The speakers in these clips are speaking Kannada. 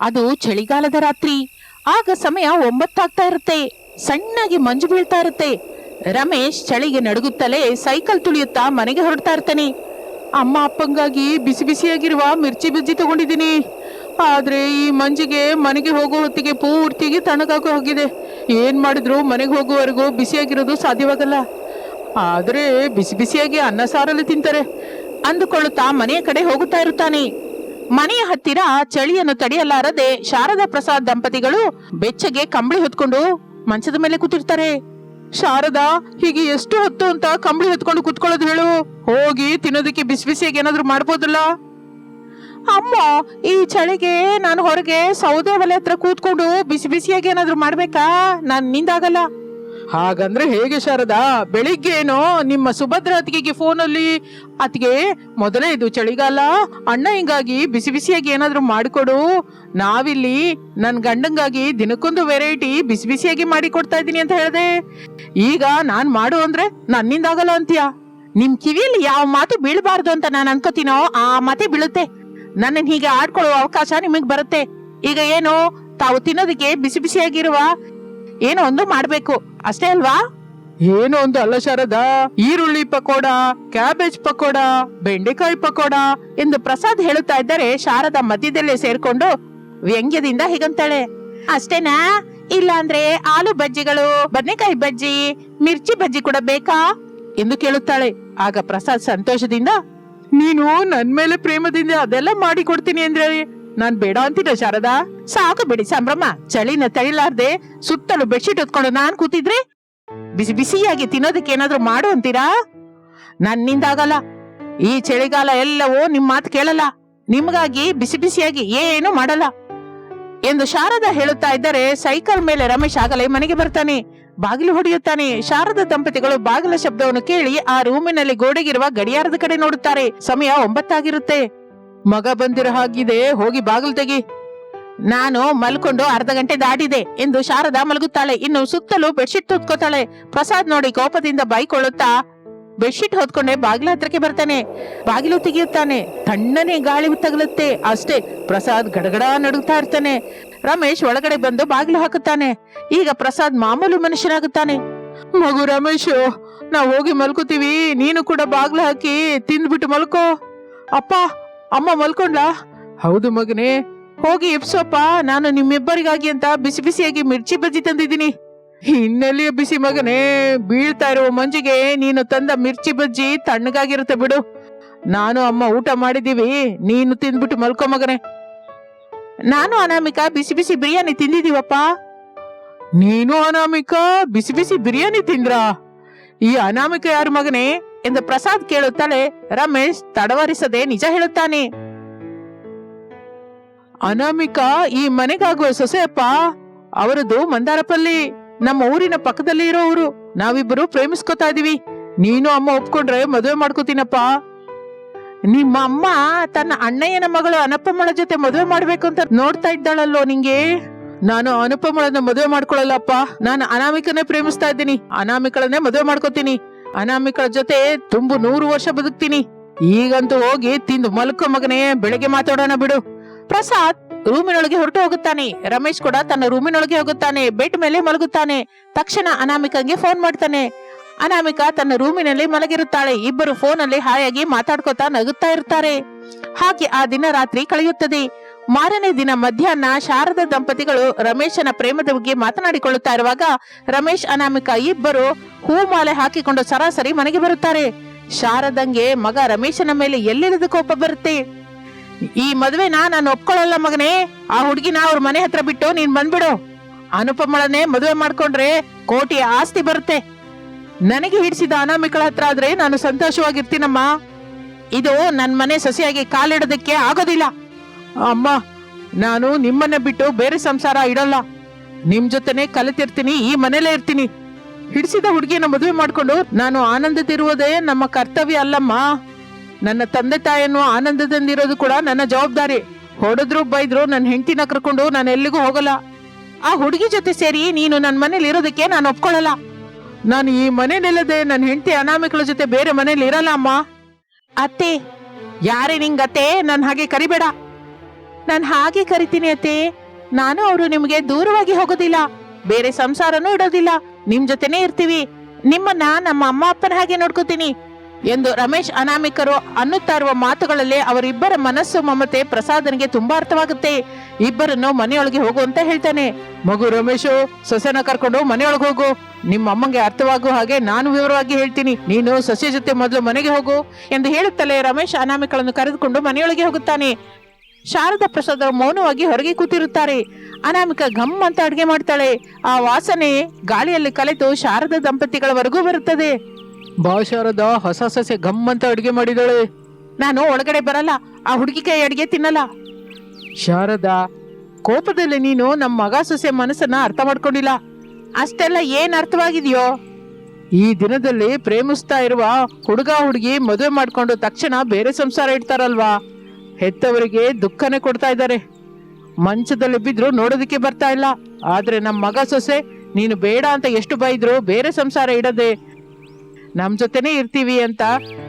ಅದು ಚಳಿಗಾಲದ ರಾತ್ರಿ. ಆಗ ಸಮಯ ಒಂಬತ್ತಾಗ್ತಾ ಇರುತ್ತೆ. ಸಣ್ಣಗೆ ಮಂಜು ಬೀಳ್ತಾ ಇರುತ್ತೆ. ರಮೇಶ್ ಚಳಿಗೆ ನಡುಗುತ್ತಲೇ ಸೈಕಲ್ ತುಳಿಯುತ್ತಾ ಮನೆಗೆ ಹೊರಡ್ತಾ ಇರ್ತಾನೆ. ಅಮ್ಮ ಅಪ್ಪಂಗಾಗಿ ಬಿಸಿ ಬಿಸಿಯಾಗಿರುವ ಮಿರ್ಚಿ ಬಜ್ಜಿ ತಗೊಂಡಿದ್ದೀನಿ. ಆದ್ರೆ ಈ ಮಂಜಿಗೆ ಮನೆಗೆ ಹೋಗೋ ಹೊತ್ತಿಗೆ ಪೂರ್ತಿಗೆ ತಣ್ಣಗಾಗೋ ಹೋಗಿದೆ. ಏನ್ ಮಾಡಿದ್ರು ಮನೆಗೆ ಹೋಗುವವರೆಗೂ ಬಿಸಿಯಾಗಿರೋದು ಸಾಧ್ಯವಾಗಲ್ಲ. ಆದ್ರೆ ಬಿಸಿ ಬಿಸಿಯಾಗಿ ಅನ್ನ ಸಾರಲ್ಲಿ ತಿಂತಾರೆ. ಅಂದುಕೊಳ್ಳುತ್ತಾ ಮನೆಯ ಕಡೆ ಹೋಗುತ್ತಾ ಇರುತ್ತಾನೆ. ಮನೆಯ ಹತ್ತಿರ ಚಳಿಯನ್ನು ತಡೆಯಲಾರದೆ ಶಾರದಾ ಪ್ರಸಾದ್ ದಂಪತಿಗಳು ಬೆಚ್ಚಗೆ ಕಂಬಳಿ ಹೊತ್ಕೊಂಡು ಮಂಚದ ಮೇಲೆ ಕೂತಿರ್ತಾರೆ. ಶಾರದಾ, ಹೀಗೆ ಎಷ್ಟು ಹೊತ್ತು ಅಂತ ಕಂಬಳಿ ಹೊತ್ಕೊಂಡು ಕುತ್ಕೊಳ್ಳೋದು ಹೇಳು. ಹೋಗಿ ತಿನ್ನೋದಕ್ಕೆ ಬಿಸಿ ಬಿಸಿಯಾಗಿ ಏನಾದ್ರು ಮಾಡ್ಬೋದಲ್ಲ? ಅಮ್ಮ, ಈ ಚಳಿಗೆ ನಾನು ಹೊರಗೆ ಸೌದೆ ಒಲೆ ಹತ್ರ ಕೂತ್ಕೊಂಡು ಬಿಸಿ ಬಿಸಿಯಾಗಿ ಏನಾದ್ರು ಮಾಡ್ಬೇಕಾ? ನಾನ್ ನಿಂದಾಗಲ್ಲ. ಹಾಗಂದ್ರೆ ಹೇಗೆ ಶಾರದಾ ಬೆಳಿಗ್ಗೆ ಏನೋ ನಿಮ್ಮ ಸುಭದ್ರ ಅತ್ತಿಗೆಗೆ ಫೋನಲ್ಲಿ ಅತ್ತಿಗೆ ಮೊದಲೇ ಇದು ಚಳಿಗಾಲ, ಅಣ್ಣ ಹಿಂಗಾಗಿ ಬಿಸಿ ಬಿಸಿಯಾಗಿ ಏನಾದರೂ ಮಾಡಿಕೊಡು. ನಾವಿಲ್ಲಿ ನನ್ನ ಗಂಡಂಗಾಗಿ ದಿನಕ್ಕೊಂದು ವೆರೈಟಿ ಬಿಸಿ ಬಿಸಿಯಾಗಿ ಮಾಡಿ ಕೊಡ್ತಾ ಇದ್ದೀನಿ ಅಂತ ಹೇಳ್ದೆ. ಈಗ ನಾನು ಮಾಡು ಅಂದ್ರೆ ನನ್ನಿಂದಾಗಲ್ಲ ಅಂತೀಯ? ನಿಮ್ ಕಿವಿಯಲ್ಲಿ ಯಾವ ಮಾತು ಬೀಳಬಾರ್ದು ಅಂತ ನಾನು ಅನ್ಕೋತೀನೋ ಆ ಮಾತೆ ಬೀಳುತ್ತೆ. ನನ್ನನ್ನು ಹೀಗೆ ಆಡ್ಕೊಳ್ಳುವ ಅವಕಾಶ ನಿಮಗ್ ಬರುತ್ತೆ. ಈಗ ಏನು ತಾವು ತಿನ್ನೋದಕ್ಕೆ ಬಿಸಿ ಬಿಸಿಯಾಗಿರುವ ಏನೋ ಒಂದು ಮಾಡ್ಬೇಕು. ಅಷ್ಟೇ ಅಲ್ವಾ? ಏನೋ ಒಂದು ಅಲ್ಲ ಶಾರದಾ. ಈರುಳ್ಳಿ ಪಕೋಡ ಕ್ಯಾಬೇಜ್ ಪಕೋಡ ಬೆಂಡೆಕಾಯಿ ಪಕೋಡ ಎಂದು ಪ್ರಸಾದ್ ಹೇಳುತ್ತಾ ಇದ್ದರೆ ಶಾರದಾ ಮಧ್ಯದಲ್ಲೇ ಸೇರ್ಕೊಂಡು ವ್ಯಂಗ್ಯದಿಂದ ಹೀಗಂತಾಳೆ. ಅಷ್ಟೇನಾ? ಇಲ್ಲ ಅಂದ್ರೆ ಆಲೂ ಬಜ್ಜಿಗಳು ಬದನೆಕಾಯಿ ಬಜ್ಜಿ ಮಿರ್ಚಿ ಬಜ್ಜಿ ಕೂಡ ಬೇಕಾ? ಎಂದು ಕೇಳುತ್ತಾಳೆ. ಆಗ ಪ್ರಸಾದ್ ಸಂತೋಷದಿಂದ ನೀನು ನನ್ ಮೇಲೆ ಪ್ರೇಮದಿಂದ ಅದೆಲ್ಲ ಮಾಡಿ ಕೊಡ್ತೀನಿ ಅಂದ್ರೆ ನಾನ್ ಬೇಡ ಅಂತಿದ್ದೆ ಶಾರದಾ. ಸಾಕು ಬಿಡಿ ಸಂಭ್ರಮ. ಚಳಿನ ತಳಿಲಾರ್ದೆ ಸುತ್ತಲೂ ಬೆಡ್ಶೀಟ್ ಹೊತ್ಕೊಂಡು ನಾನ್ ಕೂತಿದ್ರೆ ಬಿಸಿ ಬಿಸಿಯಾಗಿ ತಿನ್ನೋದಕ್ಕೆ ಏನಾದ್ರೂ ಮಾಡು ಅಂತೀರಾ? ನನ್ನಿಂದಾಗಲ್ಲ ಈ ಚಳಿಗಾಲ ಎಲ್ಲವೂ ನಿಮ್ ಮಾತು ಕೇಳಲ್ಲ. ನಿಮ್ಗಾಗಿ ಬಿಸಿ ಬಿಸಿಯಾಗಿ ಏನು ಮಾಡಲ್ಲ. ಎಂದು ಶಾರದಾ ಹೇಳುತ್ತಾ ಇದ್ದರೆ ಸೈಕಲ್ ಮೇಲೆ ರಮೇಶ್ ಆಗಲೇ ಮನೆಗೆ ಬರ್ತಾನೆ. ಬಾಗಿಲು ಹೊಡೆಯುತ್ತಾನೆ. ಶಾರದ ದಂಪತಿಗಳು ಬಾಗಿಲ ಶಬ್ದವನ್ನು ಕೇಳಿ ಆ ರೂಮಿನಲ್ಲಿ ಗೋಡೆಗಿರುವ ಗಡಿಯಾರದ ಕಡೆ ನೋಡುತ್ತಾರೆ. ಸಮಯ ಒಂಬತ್ತಾಗಿರುತ್ತೆ. ಮಗ ಬಂದಿರೋ ಹಾಗಿದೆ ಹೋಗಿ ಬಾಗಿಲು ತೆಗಿ. ನಾನು ಮಲ್ಕೊಂಡು ಅರ್ಧ ಗಂಟೆ ದಾಟಿದೆ ಎಂದು ಶಾರದಾ ಮಲಗುತ್ತಾಳೆ. ಇನ್ನು ಸುತ್ತಲೂ ಬೆಡ್ಶೀಟ್ ಹೊತ್ಕೋತಾಳೆ. ಪ್ರಸಾದ್ ನೋಡಿ ಕೋಪದಿಂದ ಬೈಕೊಳ್ಳುತ್ತಾ ಬೆಡ್ಶೀಟ್ ಹೊತ್ಕೊಂಡೆ ಬಾಗಿಲ ಹತ್ರಕ್ಕೆ ಬರ್ತಾನೆ. ಬಾಗಿಲು ತೆಗೆಯುತ್ತಾನೆ. ತಣ್ಣನೆ ಗಾಳಿ ತಗಲುತ್ತೆ. ಅಷ್ಟೇ ಪ್ರಸಾದ್ ಗಡಗಡ ನಡುಗ್ತಾ ಇರ್ತಾನೆ. ರಮೇಶ್ ಒಳಗಡೆ ಬಂದು ಬಾಗಿಲು ಹಾಕುತ್ತಾನೆ. ಈಗ ಪ್ರಸಾದ್ ಮಾಮೂಲು ಮನುಷ್ಯನಾಗುತ್ತಾನೆ. ಮಗು ರಮೇಶ್, ನಾವು ಹೋಗಿ ಮಲ್ಕೋತೀವಿ. ನೀನು ಕೂಡ ಬಾಗಿಲು ಹಾಕಿ ತಿಂದ್ಬಿಟ್ಟು ಮಲ್ಕೋ. ಅಪ್ಪ ಅಮ್ಮ ಮಲ್ಕೊಂಡ್ಲಾ? ಹೌದು ಮಗನೇ. ಹೋಗಿ ಎಪ್ಸೋಪ್ಪ ನಾನು ನಿಮ್ಮಿಬ್ಬರಿಗಾಗಿ ಅಂತ ಬಿಸಿ ಬಿಸಿಯಾಗಿ ಮಿರ್ಚಿ ಬಜ್ಜಿ ತಂದಿದ್ದೀನಿ. ಹಿನ್ನೆಲೆಯ ಬಿಸಿ ಮಗನೇ? ಬೀಳ್ತಾ ಇರುವ ಮಂಜಿಗೆ ನೀನು ತಂದ ಮಿರ್ಚಿ ಬಜ್ಜಿ ತಣ್ಣಗಾಗಿರುತ್ತೆ ಬಿಡು. ನಾನು ಅಮ್ಮ ಊಟ ಮಾಡಿದೀವಿ ನೀನು ತಿಂದ್ಬಿಟ್ಟು ಮಲ್ಕೋ ಮಗನೇ. ನಾನು ಅನಾಮಿಕ ಬಿಸಿ ಬಿಸಿ ಬಿರಿಯಾನಿ ತಿಂದಿದೀವಪ್ಪ ನೀನು ಅನಾಮಿಕ ಬಿಸಿ ಬಿಸಿ ಬಿರಿಯಾನಿ ತಿಂದ್ರಾ? ಈ ಅನಾಮಿಕ ಯಾರು ಮಗನೇ? ಎಂದು ಪ್ರಸಾದ್ ಕೇಳುತ್ತಲೇ ರಮೇಶ್ ತಡವರಿಸದೆ ನಿಜ ಹೇಳುತ್ತಾನೆ. ಅನಾಮಿಕಾ, ಈ ಮನೆಗಾಗುವ ಸೊಸೆಯಪ್ಪ, ಅವರದು ಮಂದಾರಪಲ್ಲಿ. ನಮ್ಮ ಊರಿನ ಪಕ್ಕದಲ್ಲಿ ಇರೋರು ನಾವಿಬ್ಬರು ಪ್ರೇಮಿಸ್ಕೊತಾ ಇದೀವಿ ನೀನು ಅಮ್ಮ ಒಪ್ಕೊಂಡ್ರೆ ಮದುವೆ ಮಾಡ್ಕೋತೀನಪ್ಪ. ನಿಮ್ಮ ಅಮ್ಮ ತನ್ನ ಅಣ್ಣಯ್ಯನ ಮಗಳು ಅನಪ್ಪಮ್ಮಳ ಜೊತೆ ಮದುವೆ ಮಾಡ್ಬೇಕು ಅಂತ ನೋಡ್ತಾ ಇದ್ದಾಳಲ್ಲೋ ನಿಂಗೆ? ನಾನು ಅನುಪಮಳನ್ನ ಮದುವೆ ಮಾಡ್ಕೊಳ್ಳಲ್ಲಪ್ಪ ನಾನು ಅನಾಮಿಕನೇ ಪ್ರೇಮಿಸ್ತಾ ಇದ್ದೀನಿ. ಅನಾಮಿಕಳನ್ನೇ ಮದುವೆ ಮಾಡ್ಕೋತೀನಿ. ಅನಾಮಿಕಳ ಜೊತೆ ತುಂಬು ನೂರು ವರ್ಷ ಬದುಕ್ತೀನಿ. ಈಗಂತೂ ಹೋಗಿ ತಿಂದು ಮಲ್ಕೋ ಮಗನೇ, ಬೆಳಗ್ಗೆ ಮಾತಾಡೋಣ ಬಿಡು. ಪ್ರಸಾದ್ ರೂಮಿನೊಳಗೆ ಹೊರಟು ಹೋಗುತ್ತಾನೆ. ರಮೇಶ್ ಕೂಡ ತನ್ನ ರೂಮಿನೊಳಗೆ ಹೋಗುತ್ತಾನೆ. ಬೆಡ್ ಮೇಲೆ ಮಲಗುತ್ತಾನೆ. ತಕ್ಷಣ ಅನಾಮಿಕಂಗೆ ಫೋನ್ ಮಾಡ್ತಾನೆ. ಅನಾಮಿಕ ತನ್ನ ರೂಮಿನಲ್ಲಿ ಮಲಗಿರುತ್ತಾಳೆ. ಇಬ್ಬರು ಫೋನಲ್ಲಿ ಹಾಯಾಗಿ ಮಾತಾಡ್ಕೋತಾ ನಗುತ್ತಾ ಇರ್ತಾರೆ. ಹಾಗೆ ಆ ದಿನ ರಾತ್ರಿ ಕಳೆಯುತ್ತದೆ. ಮಾರನೇ ದಿನ ಮಧ್ಯಾಹ್ನ ಶಾರದ ದಂಪತಿಗಳು ರಮೇಶನ ಪ್ರೇಮದ ಬಗ್ಗೆ ಮಾತನಾಡಿಕೊಳ್ಳುತ್ತಾ ಇರುವಾಗ ರಮೇಶ್ ಅನಾಮಿಕ ಇಬ್ಬರು ಹೂಮಾಲೆ ಹಾಕಿಕೊಂಡು ಸರಾಸರಿ ಮನೆಗೆ ಬರುತ್ತಾರೆ. ಶಾರದಂಗೆ ಮಗ ರಮೇಶನ ಮೇಲೆ ಎಲ್ಲಿಲ್ಲದ ಕೋಪ ಬರುತ್ತೆ? ಈ ಮದುವೆನ ನಾನು ಒಪ್ಕೊಳ್ಳಲ್ಲ ಮಗನೇ. ಆ ಹುಡುಗಿನ ಅವ್ರ ಮನೆ ಹತ್ರ ಬಿಟ್ಟು ನೀನ್ ಬಂದ್ಬಿಡು. ಅನುಪಮಳನೆ ಮದುವೆ ಮಾಡ್ಕೊಂಡ್ರೆ ಕೋಟಿ ಆಸ್ತಿ ಬರುತ್ತೆ. ನನಗೆ ಹಿಡಿಸಿದ ಅನಾಮಿಕಳ ಹತ್ರ ಆದ್ರೆ ನಾನು ಸಂತೋಷವಾಗಿರ್ತೀನಮ್ಮ. ಇದು ನನ್ ಮನೆ ಸಸಿಯಾಗಿ ಕಾಲಿಡೋದಕ್ಕೆ ಆಗೋದಿಲ್ಲ. ಅಮ್ಮ, ನಾನು ನಿಮ್ಮನ್ನ ಬಿಟ್ಟು ಬೇರೆ ಸಂಸಾರ ಇಡಲ್ಲ. ನಿಮ್ ಜೊತೆನೆ ಕಲಿತಿರ್ತೀನಿ, ಈ ಮನೇಲೇ ಇರ್ತೀನಿ. ಹಿಡಿಸಿದ ಹುಡುಗಿಯನ್ನ ಮದುವೆ ಮಾಡ್ಕೊಂಡು ನಾನು ಆನಂದದಿರುವುದೇ ನಮ್ಮ ಕರ್ತವ್ಯ ಅಲ್ಲಮ್ಮ. ನನ್ನ ತಂದೆ ತಾಯಿಯನ್ನು ಆನಂದದಿಂದಿರೋದು ಕೂಡ ನನ್ನ ಜವಾಬ್ದಾರಿ. ಹೊಡೆದ್ರು ಬೈದ್ರು ನನ್ನ ಹೆಂಡತಿನ ಕರ್ಕೊಂಡು ನಾನು ಎಲ್ಲಿಗೂ ಹೋಗಲ್ಲ. ಆ ಹುಡುಗಿ ಜೊತೆ ಸೇರಿ ನೀನು ನನ್ನ ಮನೇಲಿ ಇರೋದಕ್ಕೆ ನಾನು ಒಪ್ಕೊಳ್ಳಲ್ಲ. ನಾನು ಈ ಮನೇಲಿಲ್ಲದೆ ನನ್ನ ಹೆಂಡತಿ ಅನಾಮಿಕಳ ಜೊತೆ ಬೇರೆ ಮನೇಲಿ ಇರಲ್ಲ ಅಮ್ಮ. ಅತ್ತೆ, ಯಾರೇ ನಿಂಗತ್ತೆ ನನ್ ಹಾಗೆ ಕರಿಬೇಡ. ನಾನು ಹಾಗೆ ಕರಿತೀನಿ ಅತ್ತೆ. ನಾನು ಅವರು ನಿಮಗೆ ದೂರವಾಗಿ ಹೋಗೋದಿಲ್ಲ. ಬೇರೆ ಸಂಸಾರನೂ ಇಡೋದಿಲ್ಲ. ನಿಮ್ ಜೊತೆನೇ ಇರ್ತೀವಿ. ನಿಮ್ಮನ್ನ ನಮ್ಮ ಅಮ್ಮ ಅಪ್ಪನ ಹಾಗೆ ನೋಡ್ಕೋತೀನಿ. ಎಂದು ರಮೇಶ್ ಅನಾಮಿಕರು ಅನ್ನುತ್ತಾ ಇರುವ ಮಾತುಗಳಲ್ಲಿ ಅವರಿಬ್ಬರ ಮನಸ್ಸು ಮಮತೆ ಪ್ರಸಾದನಿಗೆ ತುಂಬಾ ಅರ್ಥವಾಗುತ್ತೆ. ಇಬ್ಬರನ್ನು ಮನೆಯೊಳಗೆ ಹೋಗು ಅಂತ ಹೇಳ್ತಾನೆ. ಮಗು ರಮೇಶು, ಸೊಸೆನ ಕರ್ಕೊಂಡು ಮನೆಯೊಳಗೆ ಹೋಗು. ನಿಮ್ಮ ಅಮ್ಮಂಗೆ ಅರ್ಥವಾಗುವ ಹಾಗೆ ನಾನು ವಿವರವಾಗಿ ಹೇಳ್ತೀನಿ. ನೀನು ಸೊಸೆ ಜೊತೆ ಮೊದಲು ಮನೆಗೆ ಹೋಗು ಎಂದು ಹೇಳುತ್ತಲೇ ರಮೇಶ್ ಅನಾಮಿಕಳನ್ನು ಕರೆದುಕೊಂಡು ಮನೆಯೊಳಗೆ ಹೋಗುತ್ತಾನೆ. ಶಾರದಾ ಪ್ರಸಾದ್ ಮೌನವಾಗಿ ಹೊರಗೆ ಕೂತಿರುತ್ತಾರೆ. ಅನಾಮಿಕ ಘಮ್ ಅಂತ ಅಡುಗೆ ಮಾಡ್ತಾಳೆ. ಆ ವಾಸನೆ ಗಾಳಿಯಲ್ಲಿ ಕಲೆತು ಶಾರದಾ ದಂಪತಿಗಳವರೆಗೂ ಬರುತ್ತದೆ. ಬಾ ಶಾರದಾ ಹೊಸ ಸಸ್ಯ ಘಮ್ ಅಂತ ಅಡುಗೆ ಮಾಡಿದಾಳೆ. ನಾನು ಒಳಗಡೆ ಬರಲ್ಲ ಆ ಹುಡುಗಿ ಕೈ ಅಡುಗೆ ತಿನ್ನಲ್ಲ. ಶಾರದಾ ಕೋಪದಲ್ಲಿ ನೀನು ನಮ್ಮ ಮಗ ಸೊಸೆ ಮನಸ್ಸನ್ನ ಅರ್ಥ ಮಾಡ್ಕೊಂಡಿಲ್ಲ. ಅಷ್ಟೆಲ್ಲ ಏನ್ ಅರ್ಥವಾಗಿದೆಯೋ? ಈ ದಿನದಲ್ಲಿ ಪ್ರೇಮಿಸ್ತಾ ಇರುವ ಹುಡುಗ ಹುಡುಗಿ ಮದುವೆ ಮಾಡ್ಕೊಂಡು ತಕ್ಷಣ ಬೇರೆ ಸಂಸಾರ ಇಡ್ತಾರಲ್ವಾ? ಹೆತ್ತವರಿಗೆ ದುಃಖನೇ ಕೊಡ್ತಾ ಇದ್ದಾರೆ. ಮಂಚದಲ್ಲಿ ಬಿದ್ರು ನೋಡೋದಕ್ಕೆ ಬರ್ತಾ ಇಲ್ಲ. ಆದ್ರೆ ನಮ್ಮ ಮಗ ಸೊಸೆ, ನೀನು ಬೇಡ ಅಂತ ಎಷ್ಟು ಬೈದ್ರು ಬೇರೆ ಸಂಸಾರ ಇಡದೆ ನಮ್ ಜೊತೆನೇ ಇರ್ತೀವಿ ಅಂತ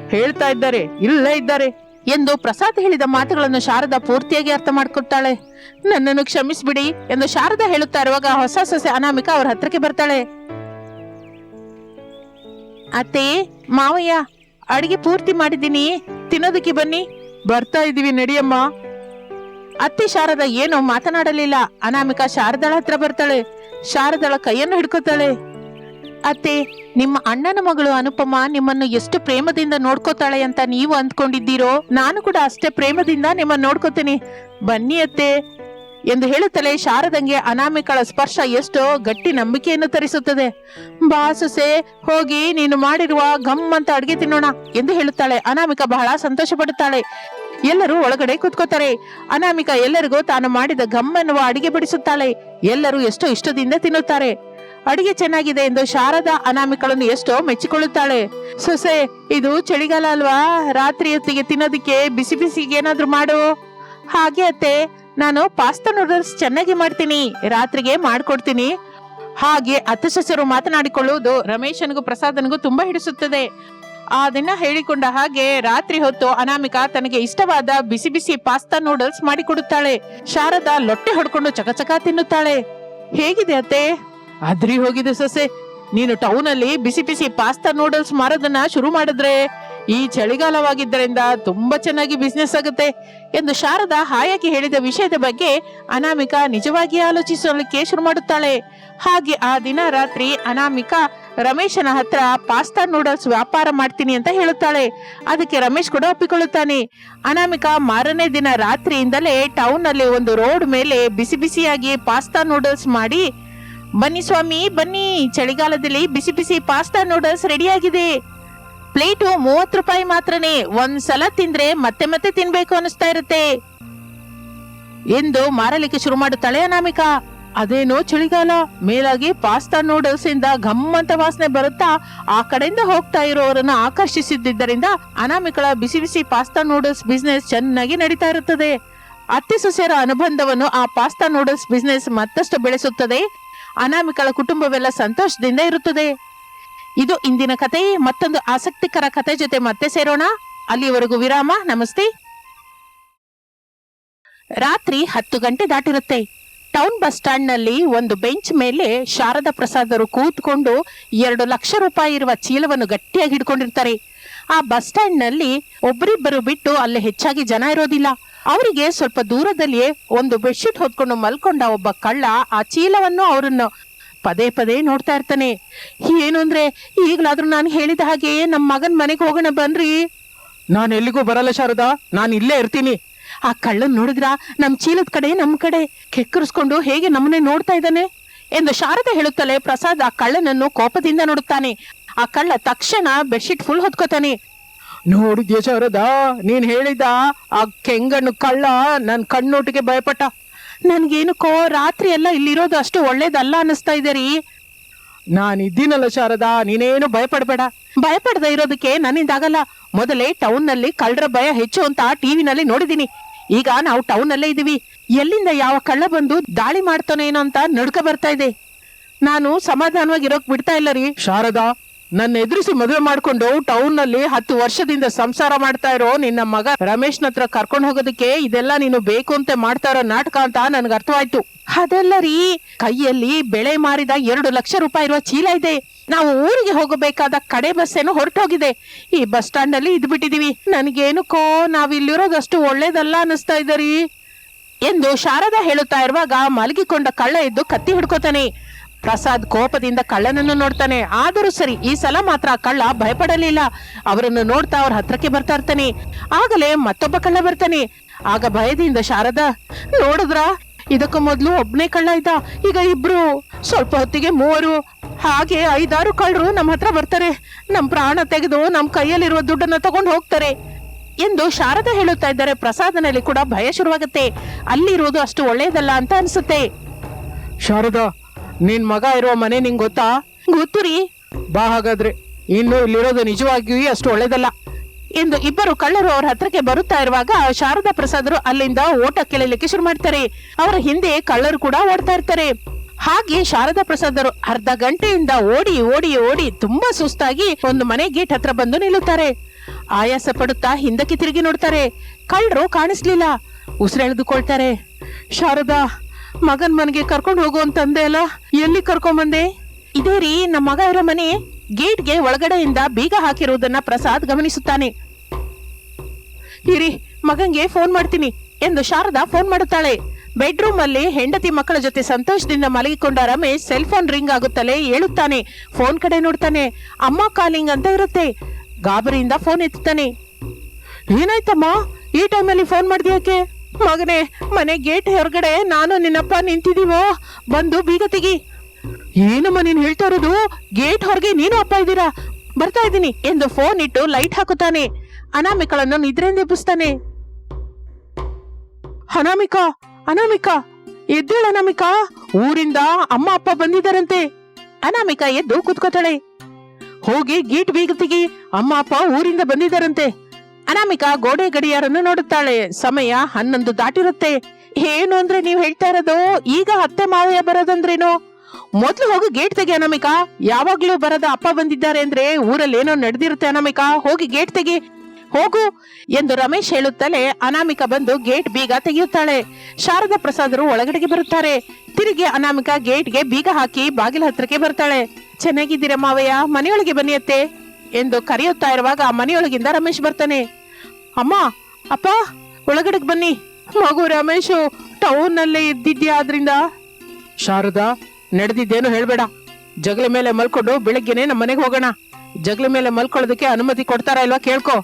ಹೇಳ್ತಾ ಇದ್ದಾರೆ. ಇಲ್ಲ ಇದ್ದಾರೆ ಎಂದು ಪ್ರಸಾದ್ ಹೇಳಿದ ಮಾತುಗಳನ್ನು ಶಾರದಾ ಪೂರ್ತಿಯಾಗಿ ಅರ್ಥ ಮಾಡ್ಕೊಳ್ತಾಳೆ. ನನ್ನನ್ನು ಕ್ಷಮಿಸ್ಬಿಡಿ ಎಂದು ಶಾರದಾ ಹೇಳುತ್ತಾ ಇರುವಾಗ ಹೊಸ ಸೊಸೆ ಅನಾಮಿಕ ಅವ್ರ ಹತ್ರಕ್ಕೆ ಬರ್ತಾಳೆ. ಅತ್ತೆ, ಮಾವಯ್ಯ, ಅಡಿಗೆ ಪೂರ್ತಿ ಮಾಡಿದ್ದೀನಿ. ತಿನ್ನೋದಕ್ಕೆ ಬನ್ನಿ. ಬರ್ತಾ ಇದೀವಿ, ನಡಿಯಮ್ಮ. ಅತ್ತೆ ಶಾರದ ಏನು ಮಾತನಾಡಲಿಲ್ಲ. ಅನಾಮಿಕ ಶಾರದಾಳ ಹತ್ರ ಬರ್ತಾಳೆ. ಶಾರದಾಳ ಕೈಯನ್ನು ಹಿಡ್ಕೋತಾಳೆ. ಅತ್ತೆ, ನಿಮ್ಮ ಅಣ್ಣನ ಮಗಳು ಅನುಪಮ ನಿಮ್ಮನ್ನು ಎಷ್ಟು ಪ್ರೇಮದಿಂದ ನೋಡ್ಕೋತಾಳೆ ಅಂತ ನೀವು ಅಂದ್ಕೊಂಡಿದ್ದೀರೋ, ನಾನು ಕೂಡ ಅಷ್ಟೇ ಪ್ರೇಮದಿಂದ ನಿಮ್ಮನ್ನು ನೋಡ್ಕೋತೀನಿ. ಬನ್ನಿ ಅತ್ತೆ. ಎಂದು ಹೇಳುತ್ತಲೇ ಶಾರದಂಗೆ ಅನಾಮಿಕಳ ಸ್ಪರ್ಶ ಎಷ್ಟೋ ಗಟ್ಟಿ ನಂಬಿಕೆಯನ್ನು ತರಿಸುತ್ತದೆ. ಬಾ ಸೊಸೆ ಹೋಗಿ ನೀನು ಮಾಡಿರುವ ಗಮ್ ಅಂತ ಅಡ್ಗೆ ತಿನ್ನೋಣ ಎಂದು ಹೇಳುತ್ತಾಳೆ. ಅನಾಮಿಕ ಬಹಳ ಸಂತೋಷ ಪಡುತ್ತಾಳೆ ಎಲ್ಲರೂ ಒಳಗಡೆ ಕೂತ್ಕೋತಾರೆ. ಅನಾಮಿಕ ಎಲ್ಲರಿಗೂ ತಾನು ಮಾಡಿದ ಗಮ್ ಅನ್ನುವ ಅಡಿಗೆ ಬಡಿಸುತ್ತಾಳೆ. ಎಲ್ಲರೂ ಎಷ್ಟೋ ಇಷ್ಟದಿಂದ ತಿನ್ನುತ್ತಾರೆ. ಅಡಿಗೆ ಚೆನ್ನಾಗಿದೆ ಎಂದು ಶಾರದಾ ಅನಾಮಿಕಳನ್ನು ಎಷ್ಟೋ ಮೆಚ್ಚಿಕೊಳ್ಳುತ್ತಾಳೆ. ಸೊಸೆ, ಇದು ಚಳಿಗಾಲ ಅಲ್ವಾ? ರಾತ್ರಿ ಹೊತ್ತಿಗೆ ತಿನ್ನೋದಿಕ್ಕೆ ಬಿಸಿ ಬಿಸಿಗೆ ಏನಾದ್ರೂ ಮಾಡು. ಹಾಗೆ ಅತ್ತೆ. ನಾನು ಪಾಸ್ತಾ ನೂಡಲ್ಸ್ ಚೆನ್ನಾಗಿ ಮಾಡ್ತೀನಿ, ರಾತ್ರಿಗೆ ಮಾಡ್ಕೊಡ್ತೀನಿ. ಹಾಗೆ ಅತ್ತ ಸೊಸೆರು ಮಾತನಾಡಿಕೊಳ್ಳುವುದು ರಮೇಶನಿಗೂ ಪ್ರಸಾದನಿಗೂ ತುಂಬಾ ಹಿಡಿಸುತ್ತದೆ. ಆ ದಿನ ಹೇಳಿಕೊಂಡ ಹಾಗೆ ರಾತ್ರಿ ಹೊತ್ತು ಅನಾಮಿಕಾ ತನಗೆ ಇಷ್ಟವಾದ ಬಿಸಿ ಬಿಸಿ ಪಾಸ್ತಾ ನೂಡಲ್ಸ್ ಮಾಡಿಕೊಡುತ್ತಾಳೆ. ಶಾರದಾ ಲೊಟ್ಟೆ ಹೊಡ್ಕೊಂಡು ಚಕಚಕ ತಿನ್ನುತ್ತಾಳೆ. ಹೇಗಿದೆ ಅತ್ತೆ? ಅದ್ರಿ ಹೋಗಿದೆ ಸೊಸೆ. ನೀನು ಟೌನ್ ಅಲ್ಲಿ ಬಿಸಿ ಬಿಸಿ ಪಾಸ್ತಾ ನೂಡಲ್ಸ್ ಮಾರೋದನ್ನ ಶುರು ಮಾಡಿದ್ರೆ ಈ ಚಳಿಗಾಲವಾಗಿದ್ದರಿಂದ ತುಂಬಾ ಚೆನ್ನಾಗಿ ಬಿಸ್ನೆಸ್ ಆಗುತ್ತೆ ಎಂದು ಶಾರದಾ ಹಾಯಾಗಿ ಹೇಳಿದ ವಿಷಯದ ಬಗ್ಗೆ ಅನಾಮಿಕಾ ನಿಜವಾಗಿ ಆಲೋಚಿಸಲಿಕ್ಕೆ ಶುರು ಮಾಡುತ್ತಾಳೆ. ಹಾಗೆ ಆ ದಿನ ರಾತ್ರಿ ಅನಾಮಿಕಾ ರಮೇಶನ ಹತ್ರ ಪಾಸ್ತಾ ನೂಡಲ್ಸ್ ವ್ಯಾಪಾರ ಮಾಡ್ತೀನಿ ಅಂತ ಹೇಳುತ್ತಾಳೆ. ಅದಕ್ಕೆ ರಮೇಶ್ ಕೂಡ ಒಪ್ಪಿಕೊಳ್ಳುತ್ತಾನೆ. ಅನಾಮಿಕಾ ಮಾರನೇ ದಿನ ರಾತ್ರಿಯಿಂದಲೇ ಟೌನ್ ಅಲ್ಲಿ ಒಂದು ರೋಡ್ ಮೇಲೆ ಬಿಸಿ ಬಿಸಿಯಾಗಿ ಪಾಸ್ತಾ ನೂಡಲ್ಸ್ ಮಾಡಿ, ಬನ್ನಿ ಸ್ವಾಮಿ, ಬನ್ನಿ, ಚಳಿಗಾಲದಲ್ಲಿ ಬಿಸಿ ಬಿಸಿ ಪಾಸ್ತಾ ನೂಡಲ್ಸ್ ರೆಡಿಯಾಗಿದೆ ಪ್ಲೇಟು ಮೂವತ್ತು ರೂಪಾಯಿ ಮಾತ್ರನೇ. ಒಂದ್ಸಲ ತಿಂದ್ರೆ ಮತ್ತೆ ಮತ್ತೆ ತಿನ್ಬೇಕು ಅನಿಸ್ತಾ ಇರುತ್ತೆ. ಎಂದು ಮಾರಲಿಕ್ಕೆ ಶುರು ಮಾಡುತ್ತಾಳೆ ಅನಾಮಿಕಾ. ಅದೇನೋ ಚಳಿಗಾಲ. ಮೇಲಾಗಿ ಪಾಸ್ತಾ ನೂಡಲ್ಸ್ ಇಂದ ಗಮ್ಮಂತ ವಾಸನೆ ಬರುತ್ತಾ ಆ ಕಡೆಯಿಂದ ಹೋಗ್ತಾ ಇರೋರನ್ನ ಆಕರ್ಷಿಸಿದ್ದರಿಂದ ಅನಾಮಿಕಳ ಬಿಸಿ ಬಿಸಿ ಪಾಸ್ತಾ ನೂಡಲ್ಸ್ ಬಿಸ್ನೆಸ್ ಚೆನ್ನಾಗಿ ನಡೀತಾ ಇರುತ್ತದೆ. ಅತ್ತೆ ಸೊಸೆಯರ ಅನುಬಂಧವನ್ನು ಆ ಪಾಸ್ತಾ ನೂಡಲ್ಸ್ ಬಿಸ್ನೆಸ್ ಮತ್ತಷ್ಟು ಬೆಳೆಸುತ್ತದೆ. ಅನಾಮಿಕಳ ಕುಟುಂಬವೆಲ್ಲ ಸಂತೋಷದಿಂದ ಇರುತ್ತದೆ. ಇದು ಇಂದಿನ ಕತೆ. ಮತ್ತೊಂದು ಆಸಕ್ತಿಕರ ಕತೆ ಜೊತೆ ಮತ್ತೆ ಸೇರೋಣ. ಅಲ್ಲಿವರೆಗೂ ವಿರಾಮ. ನಮಸ್ತೆ. ರಾತ್ರಿ ಹತ್ತು ಗಂಟೆ ದಾಟಿರುತ್ತೆ. ಟೌನ್ ಬಸ್ ಸ್ಟ್ಯಾಂಡ್ನಲ್ಲಿ ಒಂದು ಬೆಂಚ್ ಮೇಲೆ ಶಾರದಾ ಪ್ರಸಾದರು ಕೂತ್ಕೊಂಡು ಎರಡು ಲಕ್ಷ ರೂಪಾಯಿ ಇರುವ ಚೀಲವನ್ನು ಗಟ್ಟಿಯಾಗಿ ಹಿಡ್ಕೊಂಡಿರ್ತಾರೆ. ಆ ಬಸ್ ಸ್ಟ್ಯಾಂಡ್ನಲ್ಲಿ ಒಬ್ಬರಿಬ್ಬರು ಬಿಟ್ಟು ಅಲ್ಲಿ ಹೆಚ್ಚಾಗಿ ಜನ ಇರೋದಿಲ್ಲ. ಅವರಿಗೆ ಸ್ವಲ್ಪ ದೂರದಲ್ಲಿಯೇ ಒಂದು ಬೆಡ್ಶೀಟ್ ಹೊತ್ಕೊಂಡು ಮಲ್ಕೊಂಡ ಒಬ್ಬ ಕಳ್ಳ ಆ ಚೀಲವನ್ನು ಅವರನ್ನು ಪದೇ ಪದೇ ನೋಡ್ತಾ ಇರ್ತಾನೆ. ಏನು ಅಂದ್ರೆ ಈಗಲಾದ್ರೂ ನಾನು ಹೇಳಿದ ಹಾಗೆ ನಮ್ಮ ಮಗನ ಮನೆಗೆ ಹೋಗೋಣ ಬನ್ರಿ. ನಾನು ಎಲ್ಲಿಗೂ ಬರಲ್ಲ ಶಾರದಾ ನಾನು ಇಲ್ಲೇ ಇರ್ತೀನಿ. ಆ ಕಳ್ಳನ್ ನೋಡಿದ್ರ ನಮ್ ಚೀಲದ ಕಡೆ ನಮ್ಮ ಕಡೆ ಕೆಕ್ಕರಿಸ್ಕೊಂಡು ಹೇಗೆ ನಮ್ಮನ್ನೇ ನೋಡ್ತಾ ಇದ್ದಾನೆ? ಎಂದು ಶಾರದ ಹೇಳುತ್ತಲೆ ಪ್ರಸಾದ್ ಆ ಕಳ್ಳನನ್ನು ಕೋಪದಿಂದ ನೋಡುತ್ತಾನೆ. ಆ ಕಳ್ಳ ತಕ್ಷಣ ಬೆಡ್ಶೀಟ್ ಫುಲ್ ಹೊತ್ಕೋತಾನೆ. ನೋಡಿದ್ಯ ಶಾರದಾ ನೀನ್ ಹೇಳಿದ ಆ ಕೆಂಗಣ್ಣು ಕಳ್ಳ ನನ್ನ ಕಣ್ಣೋಟಿಗೆ ಭಯಪಟ್ಟ. ನನ್ಗೇನಕ್ಕೋ ರಾತ್ರಿ ಎಲ್ಲ ಇಲ್ಲಿರೋದು ಅಷ್ಟು ಒಳ್ಳೇದಲ್ಲ ಅನ್ನಿಸ್ತಾ ಇದೆ ರೀ. ನಾನು ಇದ್ದೀನಲ್ಲ ಶಾರದಾ ನೀನೇನು ಭಯಪಡಬೇಡ. ಭಯಪಡದೆ ಇರೋದಕ್ಕೆ ನನ್ನಿಂದಾಗಲ್ಲ. ಮೊದಲೇ ಟೌನ್ನಲ್ಲಿ ಕಳ್ಳರ ಭಯ ಹೆಚ್ಚು ಅಂತ ಟಿವಿನಲ್ಲಿ ನೋಡಿದ್ದೀನಿ. ಈಗ ನಾವು ಟೌನ್ ಇದ್ದೀವಿ. ಇದೀವಿ ಎಲ್ಲಿಂದ ಯಾವ ಕಳ್ಳ ಬಂದು ದಾಳಿ ಮಾಡ್ತಾನೇನೋ ಅಂತ ನಡ್ಕ ಬರ್ತಾ ಇದೆ. ನಾನು ಸಮಾಧಾನವಾಗಿ ಇರೋಕ್ ಬಿಡ್ತಾ ಇಲ್ಲ ರೀ. ಶಾರದಾ ನನ್ನ ಎದುರಿಸಿ ಮದುವೆ ಮಾಡಿಕೊಂಡು ಟೌನ್ನಲ್ಲಿ ಹತ್ತು ವರ್ಷದಿಂದ ಸಂಸಾರ ಮಾಡ್ತಾ ಇರೋ ನಿನ್ನ ಮಗ ರಮೇಶ್ ಹತ್ರ ಕರ್ಕೊಂಡು ಹೋಗೋದಕ್ಕೆ ಇದೆಲ್ಲ ನೀನು ಬೇಕು ಅಂತ ಮಾಡ್ತಾ ಇರೋ ನಾಟಕ ಅಂತ ನನ್ಗೆ ಅರ್ಥವಾಯ್ತು. ಅದೆಲ್ಲ ರೀ. ಕೈಯಲ್ಲಿ ಬೆಳೆ ಮಾರಿದ ಎರಡು ಲಕ್ಷ ರೂಪಾಯಿ ಇರುವ ಚೀಲ ಇದೆ. ನಾವು ಊರಿಗೆ ಹೋಗಬೇಕಾದ ಕಡೆ ಬಸ್ ಏನೋ ಹೊರಟೋಗಿದೆ. ಈ ಬಸ್ ಸ್ಟ್ಯಾಂಡ್ ಅಲ್ಲಿ ಇದ್ ಬಿಟ್ಟಿದೀವಿ. ನನಗೇನಕ್ಕೋ ನಾವ್ ಇಲ್ಲಿರೋದಷ್ಟು ಒಳ್ಳೇದಲ್ಲ ಅನಿಸ್ತಾ ಇದೆ ರೀ. ಎಂದು ಶಾರದಾ ಹೇಳುತ್ತಾ ಇರುವಾಗ ಮಲಗಿಕೊಂಡ ಕಳ್ಳ ಎದ್ದು ಕತ್ತಿ ಹಿಡ್ಕೋತಾನೆ. ಪ್ರಸಾದ್ ಕೋಪದಿಂದ ಕಳ್ಳನನ್ನು ನೋಡ್ತಾನೆ. ಆದರೂ ಸರಿ, ಈ ಸಲ ಮಾತ್ರ ಕಳ್ಳ ಭಯಪಡಲಿಲ್ಲ. ಅವರನ್ನು ನೋಡ್ತಾ ಅವ್ರ ಹತ್ರಕ್ಕೆ ಬರ್ತಾ ಇರ್ತಾನೆ. ಆಗಲೇ ಮತ್ತೊಬ್ಬ ಕಳ್ಳ ಬರ್ತಾನೆ. ಆಗ ಭಯದಿಂದ ಶಾರದಾ, ನೋಡಿದ್ರ? ಇದಕ್ಕೂ ಮೊದಲು ಒಬ್ನೇ ಕಳ್ಳ ಇದ್ದ. ಈಗ ಇಬ್ರು, ಸ್ವಲ್ಪ ಹೊತ್ತಿಗೆ ಮೂವರು. ಹಾಗೆ ಐದಾರು ಕಳ್ಳರು ನಮ್ಮ ಹತ್ರ ಬರ್ತಾರೆ. ನಮ್ಮ ಪ್ರಾಣ ತೆಗೆದು ನಮ್ಮ ಕೈಯಲ್ಲಿರುವ ದುಡ್ಡನ್ನ ತಗೊಂಡು ಹೋಗ್ತಾರೆ ಎಂದು ಶಾರದಾ ಹೇಳುತ್ತಾ ಇದ್ದಾರೆ. ಪ್ರಸಾದನಲ್ಲಿ ಕೂಡ ಭಯ ಶುರುವಾಗುತ್ತೆ. ಅಲ್ಲಿರುವುದು ಅಷ್ಟು ಒಳ್ಳೆಯದಲ್ಲ ಅಂತ ಅನ್ಸುತ್ತೆ. ಶಾರದಾ ನಿನ್ ಮಗ ಇರೋ ಮನೆ ನಿಂಗೆ ಗೊತ್ತಾ? ಗೊತ್ತು ರೀ ಬಾ ಹಾಗಾದ್ರೆ. ಇನ್ನು ಇಲ್ಲಿರೋದು ನಿಜವಾಗಿಯೂ ಅಷ್ಟು ಒಳ್ಳೇದಲ್ಲ. ಎಂದು ಇಬ್ಬರು ಕಳ್ಳರು ಅವರ ಹತ್ರಕ್ಕೆ ಬರುತ್ತಾ ಇರುವಾಗ ಶಾರದಾ ಪ್ರಸಾದರು ಅಲ್ಲಿಂದ ಓಟ ಕೇಳಲಿಕ್ಕೆ ಶುರು ಮಾಡ್ತಾರೆ. ಅವರ ಹಿಂದೆ ಕಳ್ಳರು ಕೂಡ ಓಡ್ತಾ ಇರ್ತಾರೆ. ಹಾಗೆ ಶಾರದಾ ಪ್ರಸಾದರು ಅರ್ಧ ಗಂಟೆಯಿಂದ ಓಡಿ ಓಡಿ ಓಡಿ ತುಂಬಾ ಸುಸ್ತಾಗಿ ಒಂದು ಮನೆ ಗೇಟ್ ಹತ್ರ ಬಂದು ನಿಲ್ಲುತ್ತಾರೆ. ಆಯಾಸ ಪಡುತ್ತಾ ಹಿಂದಕ್ಕೆ ತಿರುಗಿ ನೋಡ್ತಾರೆ. ಕಳ್ಳರು ಕಾಣಿಸ್ಲಿಲ್ಲ. ಉಸಿರೆಳೆದುಕೊಳ್ತಾರೆ. ಶಾರದಾ ಮಗನ್ ಮನೆಗೆ ಕರ್ಕೊಂಡು ಹೋಗು ಅಂತಂದೆ ಅಲ್ಲ? ಎಲ್ಲಿ ಕರ್ಕೊಂಡ್ ಬಂದೆ? ಇದೇ ರೀ, ನಮ್ಮ ಮಗ ಇರೋ ಮನೆ. ಗೇಟ್ಗೆ ಒಳಗಡೆಯಿಂದ ಬೀಗ ಹಾಕಿರುವುದನ್ನ ಪ್ರಸಾದ್ ಗಮನಿಸುತ್ತಾನೆ. ಇರಿ, ಮಗನ್ಗೆ ಫೋನ್ ಮಾಡ್ತೀನಿ ಎಂದು ಶಾರದಾ ಫೋನ್ ಮಾಡುತ್ತಾಳೆ. ಬೆಡ್ರೂಮ್ ಅಲ್ಲಿ ಹೆಂಡತಿ ಮಕ್ಕಳ ಜೊತೆ ಸಂತೋಷದಿಂದ ಮಲಗಿಕೊಂಡ ರಮೇಶ್ ಸೆಲ್ ಫೋನ್ ರಿಂಗ್ ಆಗುತ್ತಲೇ ಹೇಳುತ್ತಾನೆ. ಫೋನ್ ಕಡೆ ನೋಡ್ತಾನೆ. ಅಮ್ಮ ಕಾಲಿಂಗ್ ಅಂತ ಇರುತ್ತೆ. ಗಾಬರಿಯಿಂದ ಫೋನ್ ಎತ್ತುತ್ತಾನೆ. ಏನಾಯ್ತಮ್ಮ? ಈ ಟೈಮಲ್ಲಿ ಫೋನ್ ಮಾಡ್ದ್ಯಾಕೆ? ಮಗನೇ, ಮನೆ ಗೇಟ್ ಹೊರಗಡೆ ನಾನು ನಿನ್ನಪ್ಪ ನಿಂತಿದೀವೋ ಬಂದು ಬೀಗ ತೆಗಿ. ಏನಮ್ಮ ನೀನ್ ಹೇಳ್ತಾ ಇರೋದು? ಗೇಟ್ ಹೊರಗೆ ನೀನು ಅಪ್ಪ ಇದ್ದೀರಾ? ಬರ್ತಾ ಇದ್ದೀನಿ ಎಂದು ಫೋನ್ ಇಟ್ಟು ಲೈಟ್ ಹಾಕುತ್ತಾನೆ. ಅನಾಮಿಕಳನ್ನು ನಿದ್ರೆಯಿಂದ ಎಬ್ಬಿಸ್ತಾನೆ. ಅನಾಮಿಕ, ಅನಾಮಿಕಾ, ಎದ್ದೇಳ ಅನಾಮಿಕಾ. ಊರಿಂದ ಅಮ್ಮ ಅಪ್ಪ ಬಂದಿದ್ದಾರಂತೆ. ಅನಾಮಿಕಾ ಎದ್ದು ಕುತ್ಕೋತಾಳೆ. ಹೋಗಿ ಗೇಟ್ ಬೀಗ ತೆಗಿ. ಅಮ್ಮ ಅಪ್ಪ ಊರಿಂದ ಬಂದಿದ್ದಾರಂತೆ. ಅನಾಮಿಕಾ ಗೋಡೆ ಗಡಿಯಾರನ್ನು ನೋಡುತ್ತಾಳೆ. ಸಮಯ ಹನ್ನೊಂದು ದಾಟಿರುತ್ತೆ. ಏನು ಅಂದ್ರೆ ನೀವ್ ಹೇಳ್ತಾ ಇರೋದು? ಈಗ ಅತ್ತೆ ಮಾವಯ್ಯ ಬರೋದಂದ್ರೇನು? ಮೊದ್ಲು ಹೋಗಿ ಗೇಟ್ ತೆಗಿ ಅನಾಮಿಕಾ. ಯಾವಾಗ್ಲೂ ಬರದ ಅಪ್ಪ ಬಂದಿದ್ದಾರೆ ಅಂದ್ರೆ ಊರಲ್ಲಿ ಏನೋ ನಡೆದಿರುತ್ತೆ ಅನಾಮಿಕಾ. ಹೋಗಿ ಗೇಟ್ ತೆಗಿ. ಹೋಗು ಎಂದು ರಮೇಶ್ ಹೇಳುತ್ತಲೇ ಅನಾಮಿಕಾ ಬಂದು ಗೇಟ್ ಬೀಗ ತೆಗೆಯುತ್ತಾಳೆ. ಶಾರದಾ ಪ್ರಸಾದರು ಒಳಗಡೆಗೆ ಬರುತ್ತಾರೆ. ತಿರುಗಿ ಅನಾಮಿಕಾ ಗೇಟ್ಗೆ ಬೀಗ ಹಾಕಿ ಬಾಗಿಲ ಹತ್ರಕ್ಕೆ ಬರ್ತಾಳೆ. ಚೆನ್ನಾಗಿದ್ದೀರ ಮಾವಯ್ಯ? ಮನೆಯೊಳಗೆ ಬನ್ನಿಯತ್ತೆ ಎಂದು ಕರೆಯುತ್ತಾ ಇರುವಾಗ ಮನೆಯೊಳಗಿಂದ ರಮೇಶ್ ಬರ್ತಾನೆ. ಅಮ್ಮ, ಅಪ್ಪ, ಒಳಗಡೆಗೆ ಬನ್ನಿ. ಮಗು ರಮೇಶು ಟೌನ್ ನಲ್ಲೇ ಇದ್ದಿದ್ಯಾ ಆದ್ರಿಂದ? ಶಾರದಾ, ನಡೆದಿದ್ದೇನು ಹೇಳ್ಬೇಡ. ಜಗಳ ಮೇಲೆ ಮಲ್ಕೊಂಡು ಬೆಳಗ್ಗೆನೆ ನಮ್ಮ ಮನೆಗೆ ಹೋಗೋಣ. ಜಗಳ ಮೇಲೆ ಮಲ್ಕೊಳ್ಳೋದಕ್ಕೆ ಅನುಮತಿ ಕೊಡ್ತಾರಾ ಇಲ್ವಾ ಕೇಳ್ಕೊ.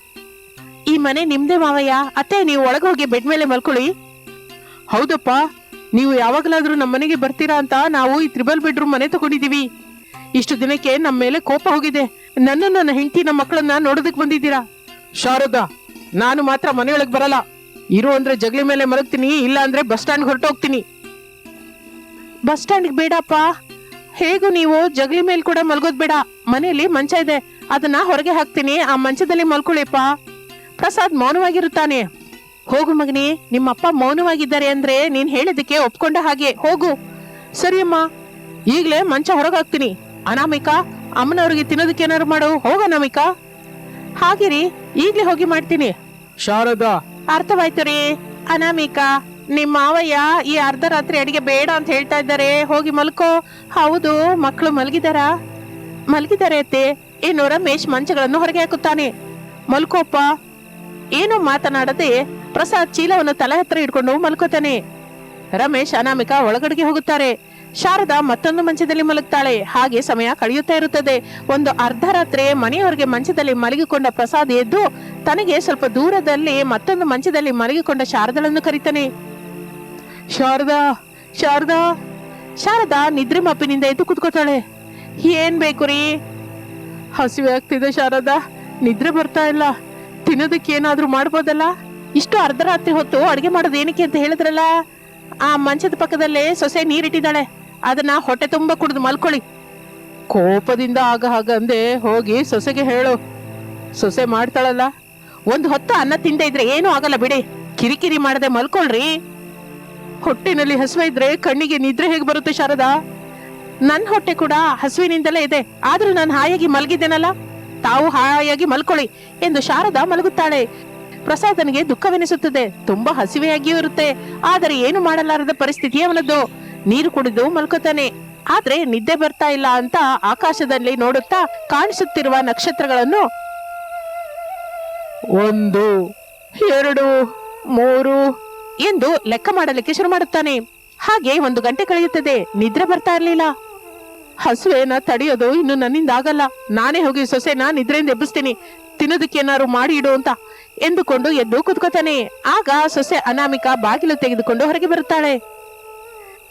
ಈ ಮನೆ ನಿಮ್ದೇ ಮಾವಯ್ಯ, ಅತ್ತೆ, ನೀವು ಒಳಗೆ ಹೋಗಿ ಬೆಡ್ ಮೇಲೆ ಮಲ್ಕೊಳ್ಳಿ. ಹೌದಪ್ಪ, ನೀವು ಯಾವಾಗಲಾದ್ರೂ ನಮ್ಮ ಮನೆಗೆ ಬರ್ತೀರಾ ಅಂತ ನಾವು ಈ ತ್ರಿಬಲ್ ಬೆಡ್ರೂಮ್ ಮನೆ ತಗೊಂಡಿದೀವಿ. ಇಷ್ಟು ದಿನಕ್ಕೆ ನಮ್ಮ ಮೇಲೆ ಕೋಪ ಹೋಗಿದೆ. ನನ್ನ ನನ್ನ ಹೆಂಡತಿ ನಮ್ಮ ಮಕ್ಕಳನ್ನ ನೋಡೋದಕ್ಕೆ ಬಂದಿದ್ದೀರಾ? ಶಾರದಾ ನಾನು ಮಾತ್ರ ಮನೆಯೊಳಗೆ ಬರಲ್ಲ. ಇರು ಅಂದ್ರೆ ಜಗಲಿ ಮೇಲೆ ಮಲಗ್ತೀನಿ, ಇಲ್ಲ ಅಂದ್ರೆ ಬಸ್ ಸ್ಟ್ಯಾಂಡ್ ಹೊರಟೋಗ್ತೀನಿ. ಬಸ್ ಸ್ಟ್ಯಾಂಡ್ಗೆ ಬೇಡಪ್ಪ. ಹೇಗೂ ನೀವು? ಜಗಲಿ ಮೇಲೆ ಕೂಡ ಮಲ್ಗೋದ್ ಬೇಡ. ಮನೆಯಲ್ಲಿ ಮಂಚ ಇದೆ. ಅದನ್ನ ಹೊರಗೆ ಹಾಕ್ತೀನಿ. ಆ ಮಂಚದಲ್ಲಿ ಮಲ್ಕೊಳ್ಳಿಪ್ಪ. ಪ್ರಸಾದ್ ಮೌನವಾಗಿರುತ್ತಾನೆ. ಹೋಗು ಮಗನಿ, ನಿಮ್ಮಪ್ಪ ಮೌನವಾಗಿದ್ದಾರೆ ಅಂದ್ರೆ ನೀನ್ ಹೇಳಿದಕ್ಕೆ ಒಪ್ಕೊಂಡ ಹಾಗೆ. ಹೋಗು. ಸರಿಯಮ್ಮ ಈಗ್ಲೇ ಮಂಚ ಹೊರಗೆ ಹಾಕ್ತೀನಿ ಅನಾಮಿಕ, ಅಮ್ಮನವ್ರಿಗೆ ತಿನ್ನೋದಕ್ಕೆ ಏನಾದ್ರು ಮಾಡು. ಹೋಗ ಅನಾಮಿಕಾ. ಹಾಗಿರಿ, ಈಗ್ಲೇ ಹೋಗಿ ಮಾಡ್ತೀನಿ. ಶಾರದಾ. ಅರ್ಥವಾಯ್ತು ರೀ ಅನಾಮಿಕಾ, ನಿಮ್ ಮಾವಯ್ಯ ಈ ಅರ್ಧ ರಾತ್ರಿ ಅಡಿಗೆ ಬೇಡ ಅಂತ ಹೇಳ್ತಾ ಇದ್ದಾರೆ. ಹೋಗಿ ಮಲ್ಕೋ. ಹೌದು ಮಕ್ಕಳು ಮಲಗಿದಾರ. ಮಲಗಿದ್ದಾರೆ ಅತ್ತೆ. ಇನ್ನು ರಮೇಶ್ ಮಂಚಗಳನ್ನು ಹೊರಗೆ ಹಾಕುತ್ತಾನೆ. ಮಲ್ಕೋಪ್ಪ. ಏನು ಮಾತನಾಡದೆ ಪ್ರಸಾದ್ ಚೀಲವನ್ನು ತಲೆ ಹತ್ರ ಇಟ್ಕೊಂಡು ಮಲ್ಕೋತಾನೆ. ರಮೇಶ್, ಅನಾಮಿಕಾ ಒಳಗಡೆಗೆ ಹೋಗುತ್ತಾರೆ. ಶಾರದಾ ಮತ್ತೊಂದು ಮಂಚದಲ್ಲಿ ಮಲಗ್ತಾಳೆ. ಹಾಗೆ ಸಮಯ ಕಳೆಯುತ್ತಾ ಇರುತ್ತದೆ. ಒಂದು ಅರ್ಧ ರಾತ್ರಿ ಮನೆಯವರಿಗೆ ಮಂಚದಲ್ಲಿ ಮಲಗಿಕೊಂಡ ಪ್ರಸಾದ್ ಎದ್ದು ತನಗೆ ಸ್ವಲ್ಪ ದೂರದಲ್ಲಿ ಮತ್ತೊಂದು ಮಂಚದಲ್ಲಿ ಮಲಗಿಕೊಂಡ ಶಾರದಳನ್ನು ಕರೀತಾನೆ, ಶಾರದಾ ಶಾರದಾ ಶಾರದಾ ನಿದ್ರೆ ಮಾಪಿನಿಂದ ಎದ್ದು ಕುತ್ಕೋತಾಳೆ. ಏನ್ ಬೇಕು ರೀ? ಹಸಿವೆ ಆಗ್ತಿದೆ ಶಾರದಾ, ನಿದ್ರೆ ಬರ್ತಾ ಇಲ್ಲ. ತಿನ್ನೋದಕ್ಕೆ ಏನಾದ್ರೂ ಮಾಡ್ಬೋದಲ್ಲ? ಇಷ್ಟು ಅರ್ಧ ರಾತ್ರಿ ಹೊತ್ತು ಅಡಿಗೆ ಮಾಡೋದು ಏನಕ್ಕೆ ಅಂತ ಹೇಳಿದ್ರಲ್ಲ? ಆ ಮಂಚದ ಪಕ್ಕದಲ್ಲೇ ಸೊಸೆ ನೀರಿಟ್ಟಿದ್ದಾಳೆ. ಅದನ್ನ ಹೊಟ್ಟೆ ತುಂಬ ಕುಡಿದು ಮಲ್ಕೊಳ್ಳಿ. ಕೋಪದಿಂದ ಆಗ ಹಾಗಂದೆ ಹೋಗಿ ಸೊಸೆಗೆ ಹೇಳು. ಸೊಸೆ ಮಾಡ್ತಾಳಲ್ಲ ಒಂದು ಹೊತ್ತು ಅನ್ನ ತಿಂದೆ ಇದ್ರೆ ಏನೂ ಆಗಲ್ಲ ಬಿಡಿ. ಕಿರಿಕಿರಿ ಮಾಡದೆ ಮಲ್ಕೊಳ್ರಿ. ಹೊಟ್ಟೆನಲ್ಲಿ ಹಸುವೆ ಇದ್ರೆ ಕಣ್ಣಿಗೆ ನಿದ್ರೆ ಹೇಗೆ ಬರುತ್ತೆ ಶಾರದಾ? ನನ್ ಹೊಟ್ಟೆ ಕೂಡ ಹಸುವಿನಿಂದಲೇ ಇದೆ. ಆದ್ರೂ ನಾನು ಹಾಯಾಗಿ ಮಲಗಿದ್ದೇನಲ್ಲ? ತಾವು ಹಾಯಾಗಿ ಮಲ್ಕೊಳ್ಳಿ ಎಂದು ಶಾರದಾ ಮಲಗುತ್ತಾಳೆ. ಪ್ರಸಾದನಿಗೆ ದುಃಖವೆನಿಸುತ್ತದೆ. ತುಂಬಾ ಹಸಿವೆಯಾಗಿಯೂ ಇರುತ್ತೆ. ಆದರೆ ಏನು ಮಾಡಲಾರದ ಪರಿಸ್ಥಿತಿ ಅವನದ್ದು? ನೀರು ಕುಡಿದು ಮಲ್ಕೋತಾನೆ ಆದ್ರೆ ನಿದ್ದೆ ಬರ್ತಾ ಇಲ್ಲ ಅಂತ ಆಕಾಶದಲ್ಲಿ ನೋಡುತ್ತಾ ಕಾಣಿಸುತ್ತಿರುವ ನಕ್ಷತ್ರಗಳನ್ನು ಒಂದು, ಎರಡು, ಮೂರು ಎಂದು ಲೆಕ್ಕ ಮಾಡಲಿಕ್ಕೆ ಶುರು ಮಾಡುತ್ತಾನೆ. ಹಾಗೆ ಒಂದು ಗಂಟೆ ಕಳೆಯುತ್ತದೆ, ನಿದ್ರೆ ಬರ್ತಾ ಇರಲಿಲ್ಲ. ಹಸುವೆನ ತಡೆಯೋದು ಇನ್ನು ನನ್ನಿಂದ ಆಗಲ್ಲ. ನಾನೇ ಹೋಗಿ ಸೊಸೆನ ನಿದ್ರೆಯಿಂದ ಎಬ್ಬಿಸ್ತೀನಿ. ತಿನ್ನೋದಕ್ಕೆ ಏನಾದ್ರು ಮಾಡಿ ಇಡು ಅಂತ ಎಂದುಕೊಂಡು ಎದ್ದು ಕುತ್ಕೋತಾನೆ. ಆಗ ಸೊಸೆ ಅನಾಮಿಕ ಬಾಗಿಲು ತೆಗೆದುಕೊಂಡು ಹೊರಗೆ ಬರುತ್ತಾಳೆ.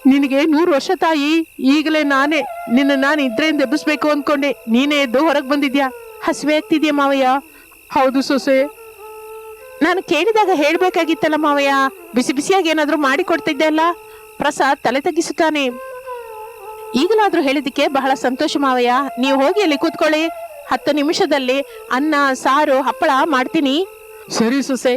ನಿನಗೆ ನೂರು ವರ್ಷ ತಾಯಿ, ಈಗಲೇ ನಾನೇ ನಿನ್ನ ನಾನು ನಿದ್ರೆಯಿಂದ ಎಬ್ಬಿಸ್ಬೇಕು ಅಂದ್ಕೊಂಡೆ. ನೀನೇ ಎದ್ದು ಹೊರಗೆ ಬಂದಿದ್ಯಾ? ಹಸುವೆ ಆಗ್ತಿದ್ಯಾ ಮಾವಯ್ಯ? ಹೌದು ಸೊಸೆ. ನಾನು ಕೇಳಿದಾಗ ಹೇಳ್ಬೇಕಾಗಿತ್ತಲ್ಲ ಮಾವಯ್ಯ ಬಿಸಿ ಬಿಸಿಯಾಗಿ ಏನಾದ್ರೂ ಮಾಡಿ ಕೊಡ್ತಿದ್ದೆ ಅಲ್ಲ? ಪ್ರಸಾದ್ ತಲೆ ತಗ್ಗಿಸುತ್ತಾನೆ. ಈಗಲಾದ್ರೂ ಹೇಳಿದಕ್ಕೆ ಬಹಳ ಸಂತೋಷ ಮಾವಯ್ಯ. ನೀವು ಹೋಗಿ ಅಲ್ಲಿ ಕೂತ್ಕೊಳ್ಳಿ. ಹತ್ತು ನಿಮಿಷದಲ್ಲಿ ಅನ್ನ ಸಾರು ಹಪ್ಪಳ ಮಾಡ್ತೀನಿ. ಸರಿ ಸೊಸೆ.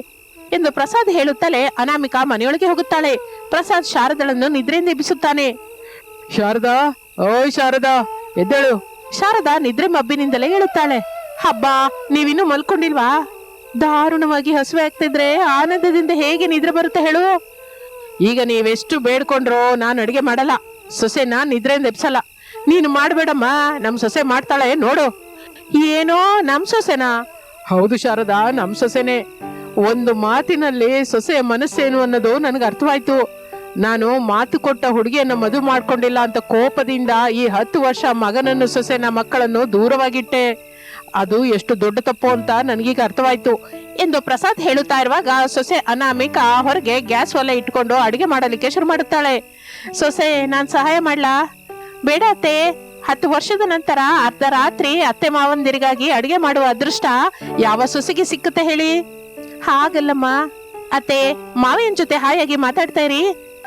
ಎಂದು ಪ್ರಸಾದ್ ಹೇಳುತ್ತಲೇ ಅನಾಮಿಕಾ ಮನೆಯೊಳಗೆ ಹೋಗುತ್ತಾಳೆ. ಪ್ರಸಾದ್ ಶಾರದಳನ್ನು ನಿದ್ರೆಯಿಂದ ಎಬ್ಬಿಸುತ್ತಾನೆ. ಶಾರದಾ ಓಯ್ ಶಾರದಾ ಎದ್ದೇಳು. ಶಾರದಾ ನಿದ್ರೆ ಮಬ್ಬಿನಿಂದಲೇ ಹೇಳುತ್ತಾಳೆ ಹಬ್ಬ, ನೀವಿನ್ನೂ ಮಲ್ಕೊಂಡಿಲ್ವಾ? ದಾರುಣವಾಗಿ ಹಸುವೆ ಆಗ್ತಿದ್ರೆ ಆನಂದದಿಂದ ಹೇಗೆ ನಿದ್ರೆ ಬರುತ್ತೆ ಹೇಳು. ಈಗ ನೀವೆಷ್ಟು ಬೇಡ್ಕೊಂಡ್ರೋ ನಾನು ಅಡಿಗೆ ಮಾಡಲ್ಲ. ಸೊಸೆನ ನಿದ್ರೆಯಿಂದ ಎಪ್ಸಲ್ಲ ನೀನು ಮಾಡಬೇಡಮ್ಮ ನಮ್ಮ ಸೊಸೆ ಮಾಡ್ತಾಳೆ, ನೋಡು. ಏನೋ ನಮ್ಮ ಸೊಸೆನಾ? ಹೌದು ಶಾರದಾ ನಮ್ಮ ಸೊಸೆನೆ. ಒಂದು ಮಾತಿನಲ್ಲಿ ಸೊಸೆಯ ಮನಸ್ಸೇನು ಅನ್ನೋದು ನನಗೆ ಅರ್ಥವಾಯ್ತು. ನಾನು ಮಾತು ಕೊಟ್ಟ ಹುಡುಗಿಯನ್ನು ಮದುವೆ ಮಾಡ್ಕೊಂಡಿಲ್ಲ ಅಂತ ಕೋಪದಿಂದ ಈ ಹತ್ತು ವರ್ಷ ಮಗನನ್ನು, ಸೊಸೆನ, ಮಕ್ಕಳನ್ನು ದೂರವಾಗಿಟ್ಟೆ. ಅದು ಎಷ್ಟು ದೊಡ್ಡ ತಪ್ಪು ಅಂತ ನನಗೀಗ ಅರ್ಥವಾಯ್ತು ಎಂದು ಪ್ರಸಾದ್ ಹೇಳುತ್ತಾ ಇರುವಾಗ ಸೊಸೆ ಅನಾಮಿಕಾ ಹೊರಗೆ ಗ್ಯಾಸ್ ಒಲೆ ಇಟ್ಕೊಂಡು ಅಡುಗೆ ಮಾಡಲಿಕ್ಕೆ ಶುರು ಮಾಡುತ್ತಾಳೆ. ಸೊಸೆ, ನಾನ್ ಸಹಾಯ ಮಾಡ್ಲಾ? ಬೇಡ ಅತ್ತೆ. ಹತ್ತು ವರ್ಷದ ನಂತರ ಅರ್ಧ ರಾತ್ರಿ ಅತ್ತೆ ಮಾವಂದಿರಿಗಾಗಿ ಅಡುಗೆ ಮಾಡುವ ಅದೃಷ್ಟ ಯಾವ ಸೊಸೆಗೆ ಸಿಕ್ಕುತ್ತೆ ಹೇಳಿ? ಹಾಗಲ್ಲಮ್ಮ. ಅತ್ತೆ, ಮಾವಿನ ಜೊತೆ ಹಾಯಾಗಿ ಮಾತಾಡ್ತಾ ಇರಿ.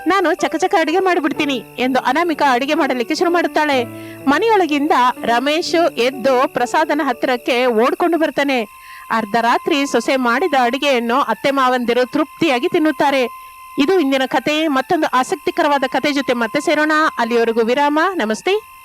ನಾನು ಚಕಚಕ ಅಡಿಗೆ ಮಾಡಿಬಿಡ್ತೀನಿ ಎಂದು ಅನಾಮಿಕಾ ಅಡುಗೆ ಮಾಡಲಿಕ್ಕೆ ಶುರು ಮಾಡುತ್ತಾಳೆ. ಮನೆಯೊಳಗಿಂದ ರಮೇಶ್ ಎದ್ದು ಪ್ರಸಾದನ ಹತ್ತಿರಕ್ಕೆ ಓಡ್ಕೊಂಡು ಬರ್ತಾನೆ. ಅರ್ಧ ರಾತ್ರಿ ಸೊಸೆ ಮಾಡಿದ ಅಡಿಗೆಯನ್ನು ಅತ್ತೆ ಮಾವಂದಿರು ತೃಪ್ತಿಯಾಗಿ ತಿನ್ನುತ್ತಾರೆ. ಇದು ಇಂದಿನ ಕತೆ. ಮತ್ತೊಂದು ಆಸಕ್ತಿಕರವಾದ ಕತೆ ಜೊತೆ ಮತ್ತೆ ಸೇರೋಣ. ಅಲ್ಲಿಯವರೆಗೂ ವಿರಾಮ. ನಮಸ್ತೆ.